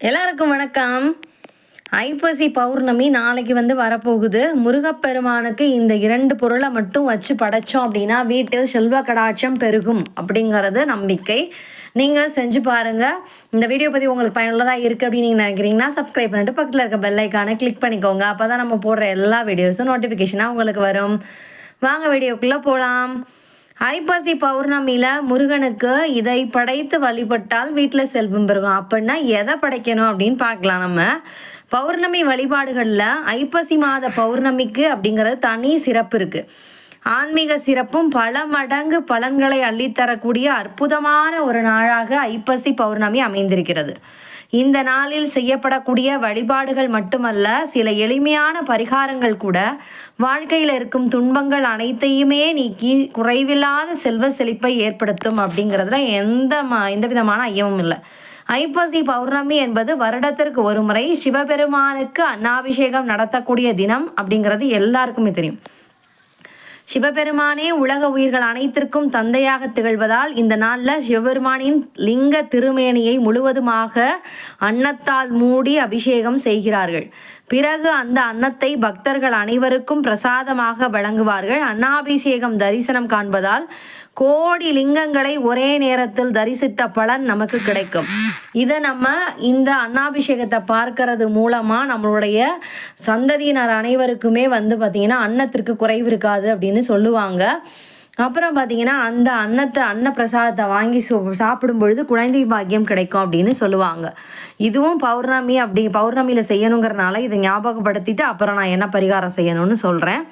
எல்லாருக்கும் வணக்கம். ஐப்பசி பௌர்ணமி நாளைக்கு வந்து வரப்போகுது. முருகப்பெருமானுக்கு இந்த இரண்டு பொருளை மட்டும் வச்சு படைச்சோம் அப்படின்னா வீட்டில் செல்வ கடாட்சம் பெருகும் அப்படிங்கிறது நம்பிக்கை. நீங்கள் செஞ்சு பாருங்கள் இந்த வீடியோ பற்றி உங்களுக்கு பயனுள்ளதாக இருக்குது அப்படின்னு நீங்கள் நினைக்கிறீங்கன்னா சப்ஸ்கிரைப் பண்ணிட்டு பக்கத்தில் இருக்க பெல் ஐக்கானை கிளிக் பண்ணிக்கோங்க. அப்போ தான் நம்ம போடுற எல்லா வீடியோஸும் நோட்டிஃபிகேஷனாக உங்களுக்கு வரும். வாங்க வீடியோக்குள்ளே போகலாம் ஐப்பசி பௌர்ணமியில் முருகனுக்கு இதை படைத்து வழிபட்டால் வீட்டில் செல்வம் பெருகும். அப்படின்னா எதை படைக்கணும் அப்படின்னு பார்க்கலாம் நம்ம. பௌர்ணமி வழிபாடுகளில் ஐப்பசி மாத பௌர்ணமிக்கு அப்படிங்கிறது தனி சிறப்பு இருக்குது ஆன்மீக சிறப்பும் பல மடங்கு பலன்களை அள்ளித்தரக்கூடிய அற்புதமான ஒரு நாளாக ஐப்பசி பௌர்ணமி அமைந்திருக்கிறது. இந்த நாளில் செய்யப்படக்கூடிய வழிபாடுகள் மட்டுமல்ல சில எளிமையான பரிகாரங்கள் கூட வாழ்க்கையில் இருக்கும் துன்பங்கள் அனைத்தையுமே நீக்கி குறைவில்லாத செல்வ செழிப்பை ஏற்படுத்தும் அப்படிங்கிறதுல எந்த எந்த விதமான ஐயமும் இல்லை. ஐப்பசி பௌர்ணமி என்பது வருடத்திற்கு ஒரு முறை சிவபெருமானுக்கு அன்னாபிஷேகம் நடத்தக்கூடிய தினம் அப்படிங்கிறது எல்லாருக்குமே தெரியும். சிவபெருமானே உலக உயிர்கள் அனைத்திற்கும் தந்தையாக திகழ்வதால் இந்த நாளில் சிவபெருமானின் லிங்க திருமேனியை முழுவதுமாக அன்னத்தால் மூடி அபிஷேகம் செய்கிறார்கள். பிறகு அந்த அன்னத்தை பக்தர்கள் அனைவருக்கும் பிரசாதமாக வழங்குவார்கள். அன்னாபிஷேகம் தரிசனம் காண்பதால் கோடி லிங்கங்களை ஒரே நேரத்தில் தரிசித்த பலன் நமக்கு கிடைக்கும். இதை நம்ம இந்த அன்னாபிஷேகத்தை பார்க்கறது மூலமாக நம்மளுடைய சந்ததியினர் அனைவருக்குமே வந்து பார்த்திங்கன்னா அன்னத்திற்கு குறைவு இருக்காது அப்படின்னு சொல்லுவாங்க. அப்புறம் பார்த்தீங்கன்னா அந்த அன்னத்தை அன்ன பிரசாதத்தை வாங்கி சாப்பிடும் பொழுது குழந்தை பாக்கியம் கிடைக்கும் அப்படின்னு சொல்லுவாங்க. இதுவும் பௌர்ணமி அப்படி பௌர்ணமியில் செய்யணுங்கிறனால இதை ஞாபகப்படுத்திட்டு அப்புறம் நான் என்ன பரிகாரம் செய்யணும்னு சொல்கிறேன்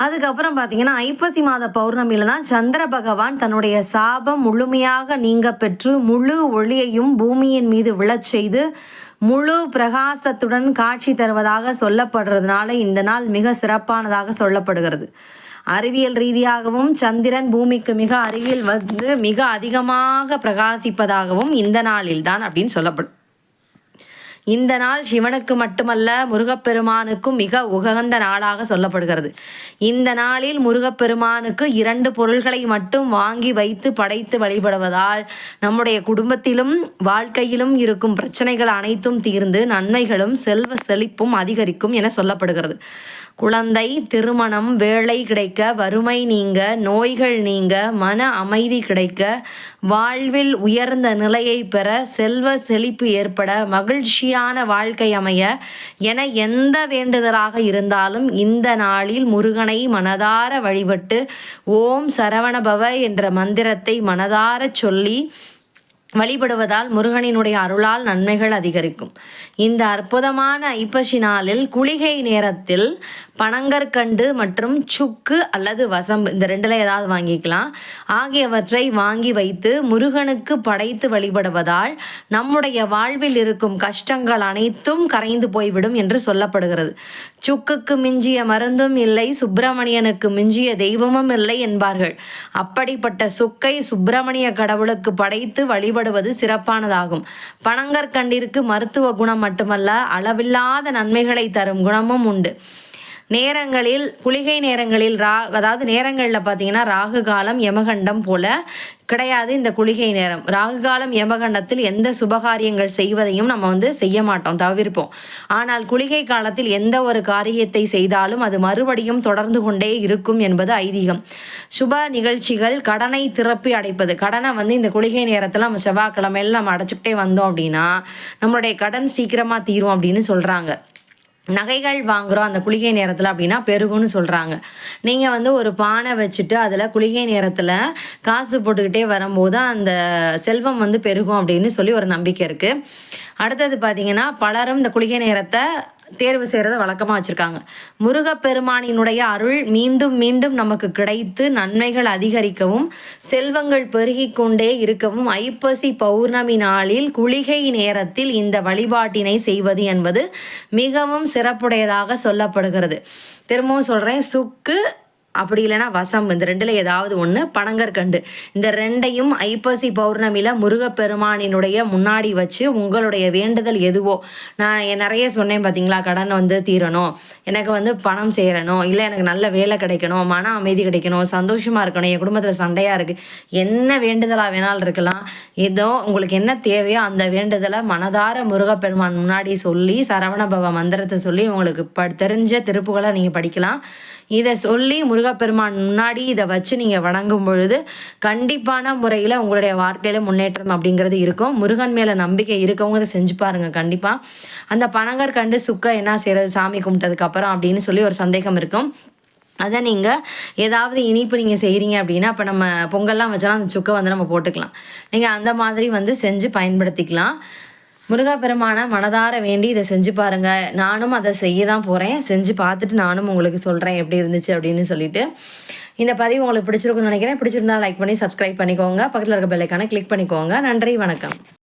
அதுக்கப்புறம் பார்த்தீங்கன்னா ஐப்பசி மாத பௌர்ணமியில் தான் சந்திர பகவான் தன்னுடைய சாபம் முழுமையாக நீங்க பெற்று முழு ஒளியையும் பூமியின் மீது விழச் செய்து முழு பிரகாசத்துடன் காட்சி தருவதாக சொல்லப்படுறதுனால இந்த நாள் மிக சிறப்பானதாக சொல்லப்படுகிறது. அறிவியல் ரீதியாகவும் சந்திரன் பூமிக்கு மிக அருகில் வந்து மிக அதிகமாக பிரகாசிப்பதாகவும் இந்த நாளில்தான் அப்படின்னு சொல்லப்படும். இந்த நாள் சிவனுக்கு மட்டுமல்ல முருகப்பெருமானுக்கும் மிக உகந்த நாளாக சொல்லப்படுகிறது. இந்த நாளில் முருகப்பெருமானுக்கு இரண்டு பொருள்களை மட்டும் வாங்கி வைத்து படைத்து வழிபடுவதால் நம்முடைய குடும்பத்திலும் வாழ்க்கையிலும் இருக்கும் பிரச்சனைகள் அனைத்தும் தீர்ந்து நன்மைகளும் செல்வ செழிப்பும் அதிகரிக்கும் என சொல்லப்படுகிறது. குழந்தை திருமணம் வேலை கிடைக்க வறுமை நீங்க நோய்கள் நீங்க மன அமைதி கிடைக்க வாழ்வில் உயர்ந்த நிலையை பெற செல்வ செழிப்பு ஏற்பட மகிழ்ச்சியான வாழ்க்கை அமைய என எந்த வேண்டுதலாக இருந்தாலும் இந்த நாளில் முருகனை மனதார வழிபட்டு ஓம் சரவணபவ என்ற மந்திரத்தை மனதார சொல்லி வழிபடுவதால் முருகனினுடைய அருளால் நன்மைகள் அதிகரிக்கும். இந்த அற்புதமான ஐப்பசி நாளில் குளிகை நேரத்தில் பனங்கற்கண்டு மற்றும் சுக்கு அல்லது வசம்பு இந்த ரெண்டில் ஏதாவது வாங்கிக்கலாம். ஆகியவற்றை வாங்கி வைத்து முருகனுக்கு படைத்து வழிபடுவதால் நம்முடைய வாழ்வில் இருக்கும் கஷ்டங்கள் அனைத்தும் கரைந்து போய்விடும் என்று சொல்லப்படுகிறது. சுக்குக்கு மிஞ்சிய மருந்தும் இல்லை சுப்பிரமணியனுக்கு மிஞ்சிய தெய்வமும் இல்லை என்பார்கள். அப்படிப்பட்ட சுக்கை சுப்பிரமணிய கடவுளுக்கு படைத்து வழிபடுவது சிறப்பானதாகும். பனங்கற்கண்டிற்கு மருத்துவ குணம் மட்டுமல்ல அளவில்லாத நன்மைகளை தரும் குணமும் உண்டு. நேரங்களில் குளிகை நேரங்களில் ரா அதாவது நேரங்களில் பார்த்தீங்கன்னா ராகு காலம் யமகண்டம் போல கிடையாது இந்த குளிகை நேரம். ராகு காலம் யமகண்டத்தில் எந்த சுபகாரியங்கள் செய்வதையும் நம்ம வந்து செய்ய மாட்டோம் தவிர்ப்போம். ஆனால் குளிகை காலத்தில் எந்த ஒரு காரியத்தை செய்தாலும் அது மறுபடியும் தொடர்ந்து கொண்டே இருக்கும் என்பது ஐதீகம். சுப நிகழ்ச்சிகள் கடனை திறப்பி அடைப்பது. கடனை வந்து இந்த குளிகை நேரத்தில் நம்ம செவ்வாய்க்கிழமையில் நம்ம அடைச்சிக்கிட்டே வந்தோம் அப்படின்னா நம்மளுடைய கடன் சீக்கிரமாக தீரும் அப்படின்னு சொல்கிறாங்க நகைகள் வாங்குகிறோம் அந்த குளிகை நேரத்தில் அப்படின்னா பெருகும்னு சொல்கிறாங்க நீங்கள் வந்து ஒரு பானை வச்சுட்டு அதில் குளிகை நேரத்தில் காசு போட்டுக்கிட்டே வரும்போது அந்த செல்வம் வந்து பெருகும் அப்படின்னு சொல்லி ஒரு நம்பிக்கை இருக்குது அடுத்தது பார்த்திங்கன்னா பலரும் இந்த குளிகை நேரத்தை தேர்வு செய்கிறத வழக்கமாக வச்சுருக்காங்க. முருகப்பெருமானினுடைய அருள் மீண்டும் மீண்டும் நமக்கு கிடைத்து நன்மைகள் அதிகரிக்கவும் செல்வங்கள் பெருகி கொண்டே இருக்கவும் ஐப்பசி பௌர்ணமி நாளில் குளிகை நேரத்தில் இந்த வழிபாட்டினை செய்வது என்பது மிகவும் சிறப்புடையதாக சொல்லப்படுகிறது. திரும்பவும் சொல்கிறேன் சுக்கு அப்படி இல்லைன்னா வசம் இந்த ரெண்டில் ஏதாவது ஒன்று பனங்கற்கண்டு இந்த ரெண்டையும் ஐப்பசி பௌர்ணமியில் முருகப்பெருமானினுடைய முன்னாடி வச்சு உங்களுடைய வேண்டுதல் எதுவோ நான் நிறைய சொன்னேன் பார்த்தீங்களா கடன் வந்து தீரணும் எனக்கு வந்து பணம் சேரணும் இல்லை எனக்கு நல்ல வேலை கிடைக்கணும் மன அமைதி கிடைக்கணும் சந்தோஷமாக இருக்கணும் என் குடும்பத்தில் சண்டையாக இருக்குது என்ன வேண்டுதலாக வேணாலும் இருக்கலாம். ஏதோ உங்களுக்கு என்ன தேவையோ அந்த வேண்டுதலை மனதார முருகப்பெருமான் முன்னாடி சொல்லி சரவணபவ மந்திரத்தை சொல்லி உங்களுக்கு ப தெரிஞ்ச திருப்புகளை நீங்கள் படிக்கலாம். இதை சொல்லி முருகப்பெருமான் முன்னாடி இதை வச்சு நீங்கள் வணங்கும் பொழுது கண்டிப்பான முறையில் உங்களுடைய வாழ்க்கையில் முன்னேற்றம் அப்படிங்கிறது இருக்கும். முருகன் மேலே நம்பிக்கை இருக்கவங்க இதை செஞ்சு பாருங்கள் கண்டிப்பாக அந்த பனங்கர் கண்டு சுக்க என்ன செய்கிறது சாமி கும்பிட்டதுக்கப்புறம் அப்படின்னு சொல்லி ஒரு சந்தேகம் இருக்கும். அதை நீங்கள் ஏதாவது இனிப்பு நீங்கள் செய்கிறீங்க அப்படின்னா இப்போ நம்ம பொங்கல்லாம் வச்சாலும் அந்த சுக்கை வந்து நம்ம போட்டுக்கலாம். நீங்கள் அந்த மாதிரி வந்து செஞ்சு பயன்படுத்திக்கலாம். முருகப்பெருமான மனதார வேண்டி இதை செஞ்சு பாருங்க. நானும் அதை செய்ய தான் போகிறேன் செஞ்சு பார்த்துட்டு நானும் உங்களுக்கு சொல்கிறேன் எப்படி இருந்துச்சு அப்படின்னு சொல்லிட்டு. இந்த பதிவு உங்களுக்கு பிடிச்சிருக்குன்னு நினைக்கிறேன். பிடிச்சிருந்தா லைக் பண்ணி சப்ஸ்கிரைப் பண்ணிக்கோங்க. பக்கத்தில் இருக்க பெல்லைக்கான கிளிக் பண்ணிக்கோங்க. நன்றி வணக்கம்.